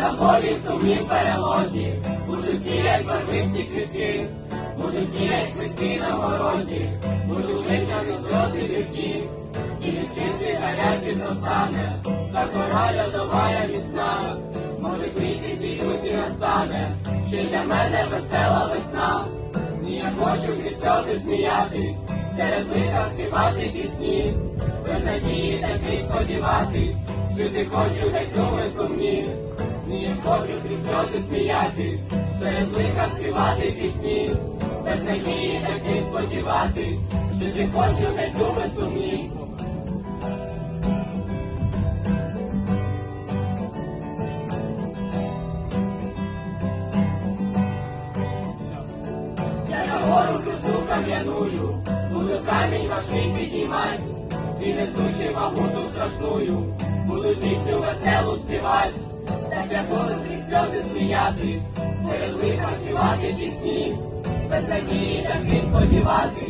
на полі в сумнім перелозі, буду сіять барвисті квітки, буду сіять квітки на морозі, буду витягну з роти вікні, і чистих гарячих зростане, та кора льодовая міцна, може квіти зійдуть і настане, ще для мене весела весна. Ні, я хочу крізь сльози сміятись, серед лиха співати пісні, без надії таки сподіватись, жити хочу, геть думи сумні. Ні, я хочу крізь сміятись, серед лиха співати пісні, без надії таки сподіватись, жити хочу, геть думи сумні. Я на гору круту кам'яную, буду камінь важкий підіймать, і несучи мабуту страшною, буду пісню веселу співать, так я буду крізь сльози сміятись, серед лиха співати пісні, без надії таки сподіватись, буду жити